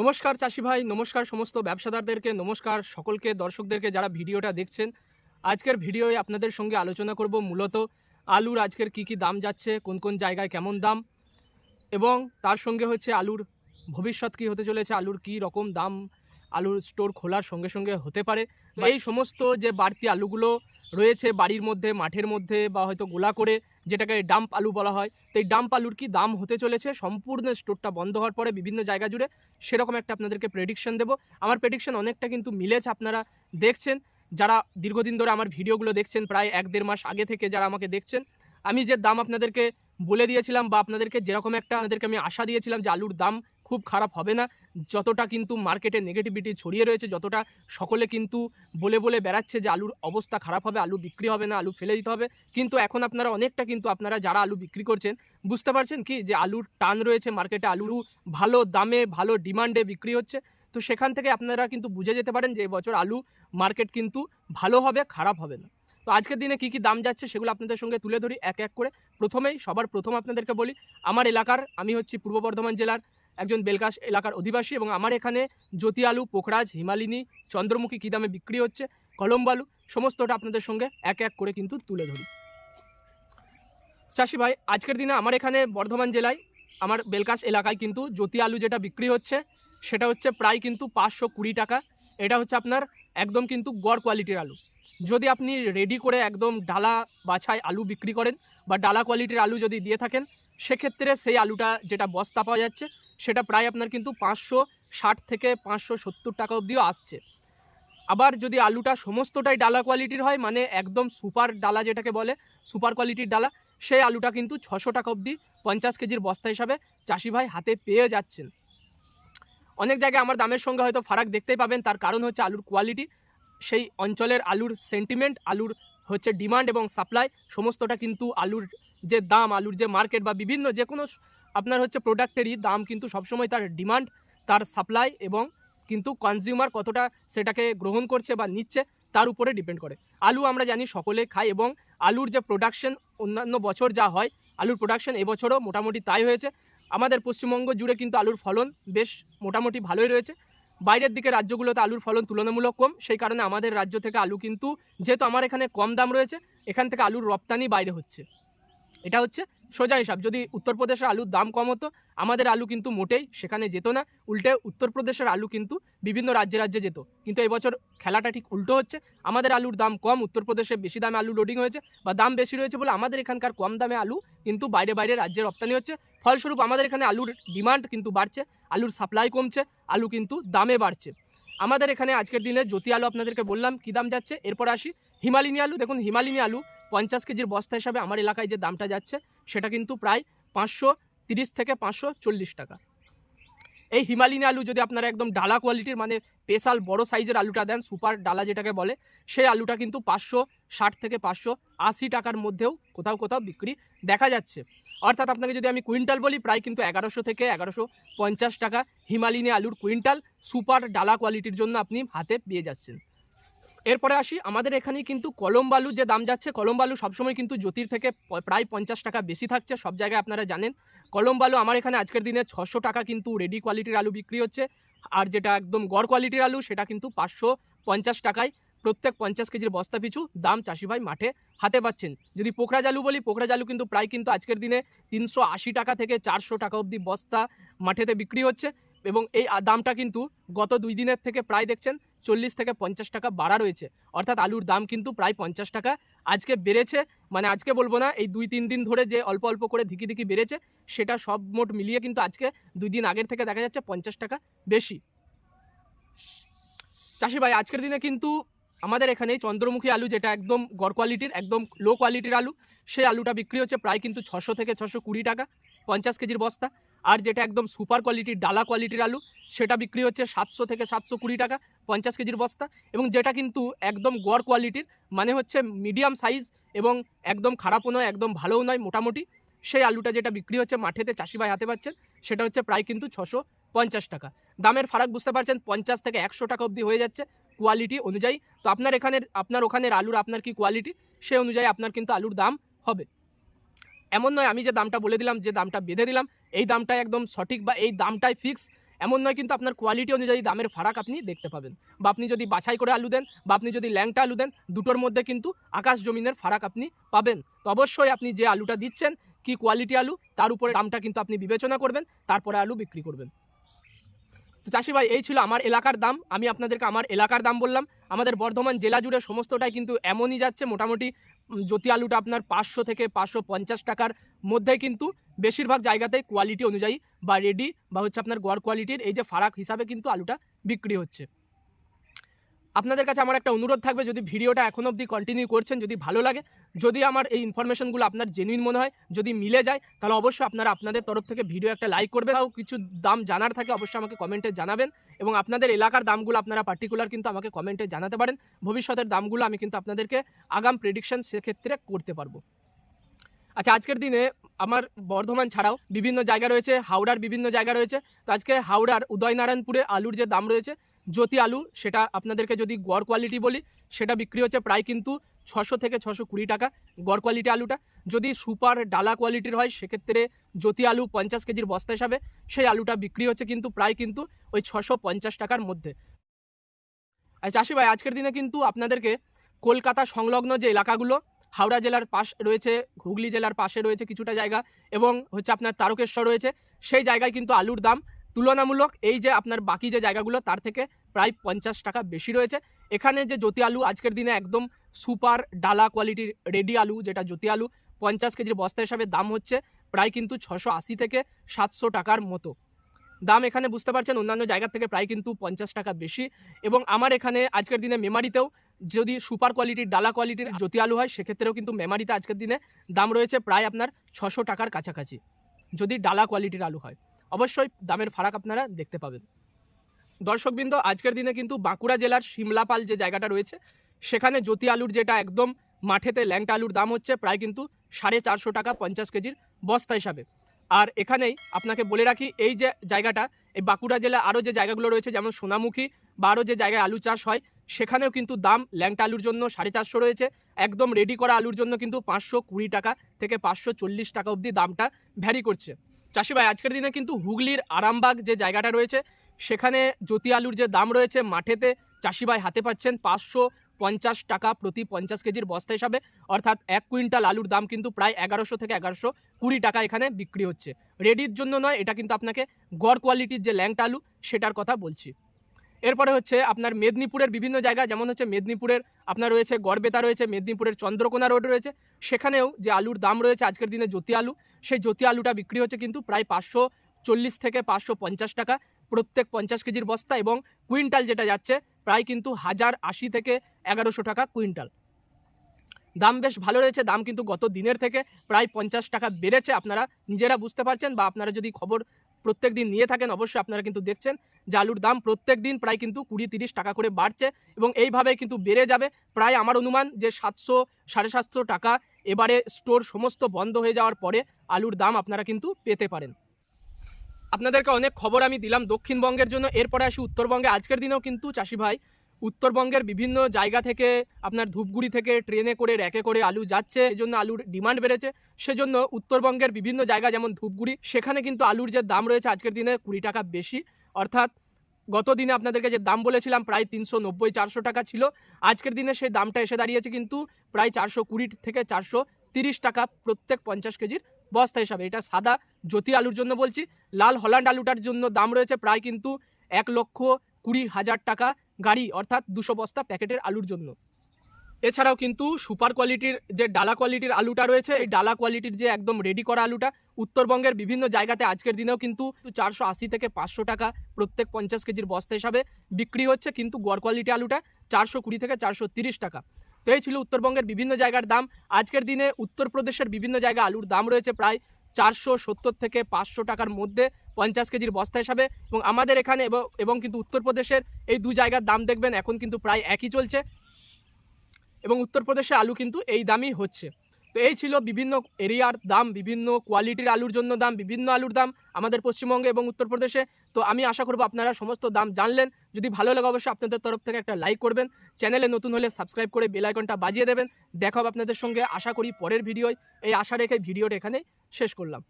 নমস্কার চাষি ভাই, নমস্কার সমস্ত ব্যবসাদারদেরকে, নমস্কার সকলকে, দর্শকদেরকে যারা ভিডিওটা দেখছেন। আজকের ভিডিওয়ে আপনাদের সঙ্গে আলোচনা করব মূলত আলুর আজকের কি কি দাম যাচ্ছে, কোন কোন জায়গায় কেমন দাম, এবং তার সঙ্গে হচ্ছে আলুর ভবিষ্যৎ কি হতে চলেছে, আলুর কি রকম দাম, আলুর স্টোর খোলার সঙ্গে সঙ্গে হতে পারে। এই সমস্ত যে বাড়তি আলুগুলো রয়েছে বাড়ির মধ্যে, মাঠের মধ্যে বা হয়তো গোলা করে যেটাকে ডাম্প আলু বলা হয়। তো এই ডাম্প আলুর কি দাম হতে চলেছে? সম্পূর্ণ স্টোরটা বন্ধ হওয়ার পরে বিভিন্ন জায়গা জুড়ে সেরকম একটা আপনাদেরকে প্রেডিকশন দেবো। আমার প্রেডিকশন অনেকটা কিন্তু মিলেছে আপনারা দেখছেন। যারা দীর্ঘদিন ধরে আমার ভিডিওগুলো দেখছেন, প্রায় এক দেড় মাস আগে থেকে যারা আমাকে দেখছেন, আমি যে দাম আপনাদেরকে বলে দিয়েছিলাম বা আপনাদেরকে যেরকম একটা, আপনাদেরকে আমি আশা দিয়েছিলাম যে আলুর দাম খুব খারাপ হবে না। যতটা কিন্তু মার্কেটে নেগেটিভিটি ছড়িয়ে রয়েছে, যতটা সকলে কিন্তু বলে বলে বেড়াচ্ছে যে আলুর অবস্থা খারাপ হবে, আলু বিক্রি হবে না, আলু ফেলে দিতে হবে। কিন্তু এখন আপনারা অনেকটা কিন্তু আপনারা যারা আলু বিক্রি করছেন, বুঝতে পারছেন কি যে আলুর টান রয়েছে মার্কেটে আলু ভালো দামে, ভালো ডিমান্ডে বিক্রি হচ্ছে। তো সেখান থেকে আপনারা কিন্তু বুঝে যেতে পারেন যে এবছর আলু মার্কেট কিন্তু ভালো হবে, খারাপ হবে না। তো আজকের দিনে কি কি দাম যাচ্ছে সেগুলো আপনাদের সঙ্গে তুলে ধরি এক এক করে। প্রথমেই, সবার প্রথম আপনাদেরকে বলি, আমার এলাকার আমি হচ্ছি পূর্ব বর্ধমান জেলার একজন বেলকাশ এলাকার অধিবাসী এবং আমার এখানে জ্যোতি আলু পোখরাজ, হিমালিনী, চন্দ্রমুখী কী দামে বিক্রি হচ্ছে কলম্ব আলু সমস্তটা আপনাদের সঙ্গে এক এক করে কিন্তু তুলে ধরি। চাষি ভাই, আজকের দিনে আমার এখানে বর্ধমান জেলায় আমার বেলকাশ এলাকায় কিন্তু জ্যোতি আলু যেটা বিক্রি হচ্ছে, সেটা হচ্ছে প্রায় কিন্তু পাঁচশো কুড়ি টাকা। এটা হচ্ছে আপনার একদম কিন্তু গড় কোয়ালিটির আলু। যদি আপনি রেডি করে একদম ডালা বাছায় আলু বিক্রি করেন বা ডালা কোয়ালিটির আলু যদি দিয়ে থাকেন, সেক্ষেত্রে সেই আলুটা যেটা বস্তা পাওয়া যাচ্ছে সেটা প্রায় আপনার কিন্তু পাঁচশো ষাট থেকে পাঁচশো সত্তর টাকা অবধিও আসছে। আবার যদি আলুটা সমস্তটাই ডালা কোয়ালিটির হয় মানে একদম সুপার ডালা যেটাকে বলে সুপার কোয়ালিটির ডালা, সেই আলুটা কিন্তু ছশো টাকা অবধি পঞ্চাশ কেজির বস্তা হিসাবে চাষি ভাই হাতে পেয়ে যাচ্ছেন। অনেক জায়গায় আমার দামের সঙ্গে হয়তো ফারাক দেখতেই পাবেন, তার কারণ হচ্ছে আলুর কোয়ালিটি সেই অঞ্চলের আলুর সেন্টিমেন্ট আলুর হচ্ছে ডিমান্ড এবং সাপ্লাই সমস্তটা কিন্তু আলুর যে দাম, আলুর যে মার্কেট বা বিভিন্ন যে কোনো আপনার হচ্ছে প্রোডাক্টেরই দাম কিন্তু সবসময় তার ডিমান্ড, তার সাপ্লাই এবং কিন্তু কনজিউমার কতটা সেটাকে গ্রহণ করছে বা নিচ্ছে তার উপরে ডিপেন্ড করে। আলু আমরা জানি সকলে খাই এবং আলুর যে প্রোডাকশন অন্যান্য বছর যা হয়, আলুর প্রোডাকশন এবছরও মোটামুটি তাই হয়েছে। আমাদের পশ্চিমবঙ্গ জুড়ে কিন্তু আলুর ফলন বেশ মোটামুটি ভালোই রয়েছে। বাইরের দিকে রাজ্যগুলোতে আলুর ফলন তুলনামূলক কম, সেই কারণে আমাদের রাজ্য থেকে আলু কিন্তু যেহেতু আমার এখানে কম দাম রয়েছে, এখান থেকে আলুর রপ্তানি বাইরে হচ্ছে। এটা হচ্ছে সোজা হিসাব, যদি উত্তরপ্রদেশের আলুর দাম কম হতো, আমাদের আলু কিন্তু মোটেই সেখানে যেত না। উল্টে উত্তরপ্রদেশের আলু কিন্তু বিভিন্ন রাজ্যে রাজ্যে যেত। কিন্তু এবছর খেলাটা ঠিক উল্টো হচ্ছে। আমাদের আলুর দাম কম, উত্তরপ্রদেশে বেশি দামে আলু লোডিং হয়েছে বা দাম বেশি রয়েছে বলে আমাদের এখানকার কম দামে আলু কিন্তু বাইরে বাইরে রাজ্যে রপ্তানি হচ্ছে। ফলস্বরূপ আমাদের এখানে আলুর ডিমান্ড কিন্তু বাড়ছে, আলুর সাপ্লাই কমছে, আলু কিন্তু দামে বাড়ছে। আমাদের এখানে আজকের দিনে জ্যোতি আলু আপনাদেরকে বললাম, কী দাম যাচ্ছে? এরপর আসি হিমালিনী আলু। দেখুন, হিমালিনী আলু পঞ্চাশ কেজির বস্তা হিসাবে আমার এলাকায় যে দামটা যাচ্ছে সেটা কিন্তু প্রায় পাঁচশো তিরিশ থেকে পাঁচশো চল্লিশ টাকা। এই হিমালিনী আলু যদি আপনারা একদম ডালা কোয়ালিটির মানে স্পেশাল বড় সাইজের আলুটা দেন, সুপার ডালা যেটাকে বলে, সেই আলুটা কিন্তু পাঁচশো ষাট থেকে পাঁচশো আশি টাকার মধ্যেও কোথাও কোথাও বিক্রি দেখা যাচ্ছে। অর্থাৎ আপনাকে যদি আমি কুইন্টাল বলি, প্রায় কিন্তু এগারোশো থেকে এগারোশো পঞ্চাশ টাকা হিমালিনী আলুর কুইন্টাল সুপার ডালা কোয়ালিটির জন্য আপনি হাতে পেয়ে যাচ্ছেন। এরপরে আসি, আমাদের এখানে কিন্তু কলম বালু যে দাম যাচ্ছে, কলম বালু সবসময় কিন্তু জ্যোতির থেকে প্রায় পঞ্চাশ টাকা বেশি থাকছে, সব জায়গায় আপনারা জানেন। কলম বালু আমার এখানে আজকের দিনে ছশো টাকা কিন্তু রেডি কোয়ালিটির আলু বিক্রি হচ্ছে। আর যেটা একদম গড় কোয়ালিটির আলু, সেটা কিন্তু পাঁচশো পঞ্চাশ টাকায় প্রত্যেক পঞ্চাশ কেজির বস্তা পিছু দাম চাষি ভাই মাঠে হাতে পাচ্ছেন। যদি পোখরাজ আলু বলি, পোখরাজ আলু কিন্তু প্রায় কিন্তু আজকের দিনে তিনশো আশি টাকা থেকে চারশো টাকা অবধি বস্তা মাঠেতে বিক্রি হচ্ছে। এবং এই দামটা কিন্তু গত দুই দিনের থেকে প্রায় দেখছেন চল্লিশ থেকে পঞ্চাশ টাকা বাড়া রয়েছে। অর্থাৎ আলুর দাম কিন্তু প্রায় পঞ্চাশ টাকা। আজকে বেড়েছে মানে আজকে বলব না, এই দুই, তিন দিন ধরে যে অল্প অল্প করে ধিকি ধিকি বেড়েছে, সেটা সব মোট মিলিয়ে কিন্তু আজকে দুই দিন আগের থেকে দেখা যাচ্ছে পঞ্চাশ টাকা বেশি। চাষি ভাই, আজকের দিনে কিন্তু আমাদের এখানে চন্দ্রমুখী আলু যেটা একদম গড় কোয়ালিটির একদম লো কোয়ালিটির আলু, সেই আলুটা বিক্রি হচ্ছে প্রায় কিন্তু ছশো থেকে ছশো কুড়ি টাকা, পঞ্চাশ কেজির বস্তা। আর যেটা একদম সুপার কোয়ালিটির ডালা কোয়ালিটির আলু, সেটা বিক্রি হচ্ছে সাতশো থেকে সাতশো কুড়ি টাকা, পঞ্চাশ কেজির বস্তা। এবং যেটা কিন্তু একদম গড় কোয়ালিটির মানে হচ্ছে মিডিয়াম সাইজ এবং একদম খারাপও নয়, একদম ভালোও নয়, মোটামুটি। সেই আলুটা যেটা বিক্রি হচ্ছে মাঠেতে, চাষি ভাই হাতে পাচ্ছেন, সেটা হচ্ছে প্রায় কিন্তু ছশো পঞ্চাশ টাকা। দামের ফারাক বুঝতে পারছেন, পঞ্চাশ থেকে একশো টাকা অবধি হয়ে যাচ্ছে কোয়ালিটি অনুযায়ী। তো আপনার এখানের, আপনার ওখানের আলুর আপনার কি কোয়ালিটি সেই অনুযায়ী আপনার কিন্তু আলুর দাম হবে। এমন নয় আমি যে দামটা বলে দিলাম, যে দামটা বেঁধে দিলাম, এই দামটাই একদম সঠিক বা এই দামটাই ফিক্স এমন নয় কিন্তু আপনার কোয়ালিটি অনুযায়ী দামের ফারাক আপনি দেখতে পাবেন। বা আপনি যদি বাছাই করে আলু দেন, বা আপনি যদি ল্যাংটা আলু দেন, দুটোর মধ্যে কিন্তু আকাশ জমিনের ফারাক আপনি পাবেন। তো অবশ্যই আপনি যে আলুটা দিচ্ছেন, কি কোয়ালিটি আলু, তার উপরে দামটা কিন্তু আপনি বিবেচনা করবেন, তারপরে আলু বিক্রি করবেন। তো চাষি ভাই এই ছিল আমার এলাকার দাম। আমি আপনাদেরকে আমার এলাকার দাম বললাম। আমাদের বর্ধমান জেলা জুড়ে সমস্তটাই কিন্তু এমনই যাচ্ছে। মোটামুটি জ্যোতি আলুটা আপনার পাঁচশো থেকে পাঁচশো পঞ্চাশ টাকার মধ্যে কিন্তু বেশিরভাগ জায়গাতে কোয়ালিটি অনুযায়ী বা রেডি বা হচ্ছে আপনার গড় কোয়ালিটির এই যে ফারাক হিসাবে কিন্তু আলুটা বিক্রি হচ্ছে। আপনাদের কাছে আমার একটা অনুরোধ থাকবে, যদি ভিডিওটা এখন অবধি কন্টিনিউ করছেন, যদি ভালো লাগে, যদি আমার এই ইনফরমেশনগুলো আপনার জেনুইন মনে হয়, যদি মিলে যায়, তাহলে অবশ্যই আপনারা আপনাদের তরফ থেকে ভিডিও একটা লাইক করবেন। আর কিছু দাম জানার থাকে, অবশ্যই আমাকে কমেন্টে জানাবেন এবং আপনাদের এলাকার দামগুলো আপনারা পার্টিকুলার কিন্তু আমাকে কমেন্টে জানাতে পারেন। ভবিষ্যতের দামগুলো আমি কিন্তু আপনাদেরকে আগাম প্রেডিকশন সেক্ষেত্রে করতে পারব। আচ্ছা আজকের দিনে আমার বর্ধমান ছাড়াও বিভিন্ন জায়গা রয়েছে, হাওড়ার বিভিন্ন জায়গা রয়েছে। তো আজকে হাওড়ার উদয়নারায়ণপুরে আলুর যে দাম রয়েছে জ্যোতি আলু, সেটা আপনাদেরকে যদি গড় কোয়ালিটি বলি, সেটা বিক্রি হচ্ছে প্রায় কিন্তু ছশো থেকে ছশো কুড়ি টাকা গড় কোয়ালিটি আলুটা। যদি সুপার ডালা কোয়ালিটির হয়, সেক্ষেত্রে জ্যোতি আলু পঞ্চাশ কেজির বস্তা হিসাবে সেই আলুটা বিক্রি হচ্ছে কিন্তু প্রায় কিন্তু ওই ছশো পঞ্চাশ টাকার মধ্যে। আর চাষি ভাই, আজকের দিনে কিন্তু আপনাদেরকে কলকাতা সংলগ্ন যে এলাকাগুলো, হাওড়া জেলার পাশ রয়েছে, হুগলি জেলার পাশে রয়েছে কিছুটা জায়গা এবং হচ্ছে আপনার তারকেশ্বর রয়েছে, সেই জায়গায় কিন্তু আলুর দাম তুলনামূলক এই যে আপনার বাকি যে জায়গাগুলো, তার থেকে প্রায় পঞ্চাশ টাকা বেশি রয়েছে। এখানে যে জ্যোতি আলু, আজকের দিনে একদম সুপার ডালা কোয়ালিটির রেডি আলু, যেটা জ্যোতি আলু, পঞ্চাশ কেজির বস্তা হিসাবে দাম হচ্ছে প্রায় কিন্তু ছশো আশি থেকে সাতশো টাকার মতো। দাম এখানে বুঝতে পারছেন, অন্যান্য জায়গার থেকে প্রায় কিন্তু পঞ্চাশ টাকা বেশি। এবং আমার এখানে আজকের দিনে মেমারিতেও যদি সুপার কোয়ালিটির, ডালা কোয়ালিটির জ্যোতি আলু হয়, সেক্ষেত্রেও কিন্তু মেমারিতে আজকের দিনে দাম রয়েছে প্রায় আপনার ছশো টাকার কাছাকাছি, যদি ডালা কোয়ালিটির আলু হয়। অবশ্যই দামের ফারাক আপনারা দেখতে পাবেন। দর্শকবৃন্দ, আজকের দিনে কিন্তু বাঁকুড়া জেলার সিমলাপাল যে জায়গাটা রয়েছে, সেখানে জ্যোতি আলুর যেটা একদম মাঠেতে ল্যাংটা আলুর দাম হচ্ছে প্রায় কিন্তু সাড়ে চারশো টাকা পঞ্চাশ কেজির বস্তা হিসাবে। আর এখানেই আপনাকে বলে রাখি, এই যে জায়গাটা, এই বাঁকুড়া জেলা আরও যে জায়গাগুলো রয়েছে, যেমন সোনামুখী বা আরও যে জায়গায় আলু চাষ হয়, সেখানেও কিন্তু দাম ল্যাংটা আলুর জন্য সাড়ে চারশো রয়েছে। একদম রেডি করা আলুর জন্য কিন্তু পাঁচশো কুড়ি টাকা থেকে পাঁচশো চল্লিশ টাকা অবধি দামটা ভ্যারি করছে। চাষি ভাই আজকের দিনে কিন্তু হুগলির আরামবাগ যে জায়গাটা রয়েছে, সেখানে জ্যোতি আলুর যে দাম রয়েছে, মাঠেতে চাষি ভাই হাতে পাচ্ছেন পাঁচশো পঞ্চাশ টাকা প্রতি পঞ্চাশ কেজির বস্তা হিসাবে। অর্থাৎ এক কুইন্টাল আলুর দাম কিন্তু প্রায় এগারোশো থেকে এগারোশো কুড়ি টাকা এখানে বিক্রি হচ্ছে। রেডির জন্য নয়, এটা কিন্তু আপনাকে গড় কোয়ালিটির যে ল্যাংটা আলু, সেটার কথা বলছি। এরপরে হচ্ছে আপনার মেদিনীপুরের বিভিন্ন জায়গা, যেমন হচ্ছে মেদিনীপুরের, আপনার রয়েছে গড়বেতা রয়েছে, মেদিনীপুরের চন্দ্রকোনা রোড রয়েছে। সেখানেও যে আলুর দাম রয়েছে আজকের দিনে জ্যোতি আলু, সেই জ্যোতি আলুটা বিক্রি হচ্ছে কিন্তু প্রায় পাঁচশো চল্লিশ থেকে পাঁচশো পঞ্চাশ টাকা, প্রত্যেক পঞ্চাশ কেজির বস্তা এবং কুইন্টাল যেটা যাচ্ছে প্রায় কিন্তু হাজার আশি থেকে এগারোশো টাকা কুইন্টাল। দাম বেশ ভালো রয়েছে, দাম কিন্তু গত দিনের থেকে প্রায় পঞ্চাশ টাকা বেড়েছে, আপনারা নিজেরা বুঝতে পারছেন বা আপনারা যদি খবর প্রত্যেক দিন নিয়ে থাকেন, অবশ্যই আপনারা কিন্তু দেখছেন। যে আলুর দাম প্রত্যেক দিন প্রায় কিন্তু কুড়ি তিরিশ টাকা করে বাড়ছে এবং এইভাবে কিন্তু বেড়ে যাবে। প্রায় আমার অনুমান যে সাতশো, সাড়ে সাতশো টাকা এবারে স্টোর সমস্ত বন্ধ হয়ে যাওয়ার পরে আলুর দাম আপনারা কিন্তু পেতে পারেন। আপনাদেরকে অনেক খবর আমি দিলাম দক্ষিণবঙ্গের জন্য। এরপরে আসি উত্তরবঙ্গে। আজকের দিনেও কিন্তু চাষি ভাই উত্তরবঙ্গের বিভিন্ন জায়গা থেকে আপনার ধূপগুড়ি থেকে ট্রেনে করে, র্যাকে করে আলু যাচ্ছে এই জন্য আলুর ডিমান্ড বেড়েছে। সেজন্য উত্তরবঙ্গের বিভিন্ন জায়গা যেমন ধূপগুড়ি, সেখানে কিন্তু আলুর যে দাম রয়েছে আজকের দিনে কুড়ি টাকা বেশি। অর্থাৎ গত দিনে আপনাদেরকে যে দাম বলেছিলাম প্রায় তিনশো নব্বই, চারশো টাকা ছিল। আজকের দিনে সেই দামটা এসে দাঁড়িয়েছে কিন্তু প্রায় চারশো কুড়ি থেকে চারশো তিরিশ টাকা প্রত্যেক পঞ্চাশ কেজির বস্তা হিসাবে। এটা সাদা জ্যোতি আলুর জন্য বলছি। লাল হল্যান্ড আলুটার জন্য দাম রয়েছে প্রায় কিন্তু এক লক্ষ কুড়ি হাজার টাকা। গাড়ি, অর্থাৎ দুশো বস্তা প্যাকেটের আলুর জন্য। এছাড়াও কিন্তু সুপার কোয়ালিটির যে ডালা কোয়ালিটির আলুটা রয়েছে, এই ডালা কোয়ালিটির যে একদম রেডি করা আলুটা, উত্তরবঙ্গের বিভিন্ন জায়গাতে আজকের দিনেও কিন্তু চারশো আশি থেকে পাঁচশো টাকা প্রত্যেক পঞ্চাশ কেজির বস্তা হিসাবে বিক্রি হচ্ছে, কিন্তু গড় কোয়ালিটি আলুটা চারশো কুড়ি থেকে চারশো তিরিশ টাকা। তো এই ছিল উত্তরবঙ্গের বিভিন্ন জায়গার দাম। আজকের দিনে উত্তরপ্রদেশের বিভিন্ন জায়গায় আলুর দাম রয়েছে প্রায় চারশো সত্তর থেকে পাঁচশো টাকার মধ্যে। পঞ্চাশ কেজির বস্তা হিসাবে এবং আমাদের এখানে এবং- কিন্তু উত্তরপ্রদেশের এই দু জায়গার দাম দেখবেন, এখন কিন্তু প্রায় একই চলছে। এবং উত্তরপ্রদেশে আলু কিন্তু এই দামই হচ্ছে। তো এই ছিল বিভিন্ন এরিয়ার দাম, বিভিন্ন কোয়ালিটির আলুর জন্য দাম, বিভিন্ন আলুর দাম আমাদের পশ্চিমবঙ্গে এবং উত্তরপ্রদেশে। তো আমি আশা করব আপনারা সমস্ত দাম জানলেন। যদি ভালো লাগে অবশ্যই আপনাদের তরফ থেকে একটা লাইক করবেন। চ্যানেলে নতুন হলে সাবস্ক্রাইব করে বেলাইকনটা বাজিয়ে দেবেন। দেখা হবে আপনাদের সঙ্গে। আশা করি পরের ভিডিওয়। এই আশা রেখে ভিডিওটা এখানে শেষ করলাম।